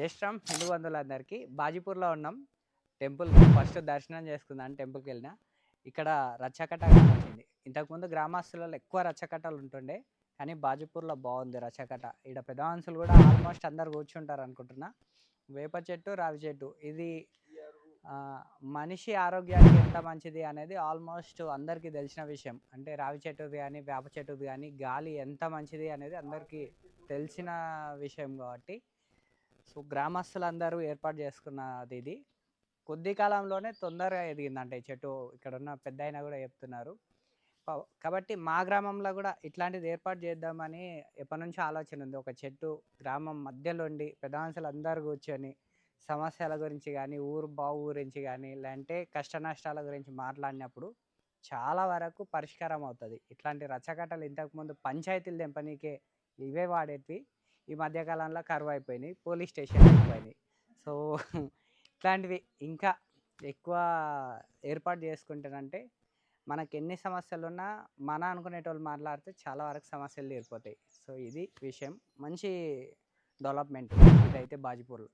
జయశ్రామ్ శ్రీరామ్ హిందూ బంధువులందరికీ బాజీపూర్లో ఉన్నాం. Temple first దర్శనం చేసుకుందాం టెంపుల్కి వెళ్ళిన ఇక్కడ రచ్చకట్ట వచ్చింది. ఇంతకుముందు గ్రామస్తులలో ఎక్కువ రచ్చకట్టలు ఉంటుండే కానీ బాజీపూర్లో బాగుంది రచ్చకట్ట ఇక్కడ పెద్ద మనుషులు కూడా ఆల్మోస్ట్ అందరు కూర్చుంటారు అనుకుంటున్నా. వేప చెట్టు రావి చెట్టు. ఇది మనిషి ఆరోగ్యానికి ఎంత మంచిది అనేది ఆల్మోస్ట్ అందరికీ తెలిసిన విషయం. అంటే రావి చెట్టుది కానీ వేప చెట్టుది కానీ గాలి ఎంత మంచిది అనేది అందరికీ తెలిసిన విషయం కాబట్టి సో గ్రామస్తులందరూ ఏర్పాటు చేసుకున్నది ఇది. కొద్ది కాలంలోనే తొందరగా ఎదిగిందంటే చెట్టు. ఇక్కడ ఉన్న పెద్ద అయినా కూడా చెప్తున్నారు. కాబట్టి మా గ్రామంలో కూడా ఇట్లాంటిది ఏర్పాటు చేద్దామని ఎప్పటి నుంచో ఆలోచన ఉంది. ఒక చెట్టు గ్రామం మధ్యలో ఉండి పెద్ద మనుషులు అందరూ కూర్చొని సమస్యల గురించి కానీ ఊరు బావు గురించి కానీ లేదంటే కష్ట నష్టాల గురించి మాట్లాడినప్పుడు చాలా వరకు పరిష్కారం అవుతుంది. ఇట్లాంటి రచ్చకట్టలు ఇంతకుముందు పంచాయతీలు దెంపనీకే ఇవే వాడేటివి. ఈ మధ్యకాలంలో కరువు అయిపోయినాయి పోలీస్ స్టేషన్ అయిపోయినాయి సో ఇట్లాంటివి ఇంకా ఎక్కువ ఏర్పాటు చేసుకుంటానంటే మనకి ఎన్ని సమస్యలు ఉన్నా మన అనుకునేటోళ్ళు మాట్లాడితే చాలా వరకు సమస్యలు తీరిపోతాయి. సో ఇది విషయం. మంచి డెవలప్మెంట్ ఇదైతే బాజిపూర్లో.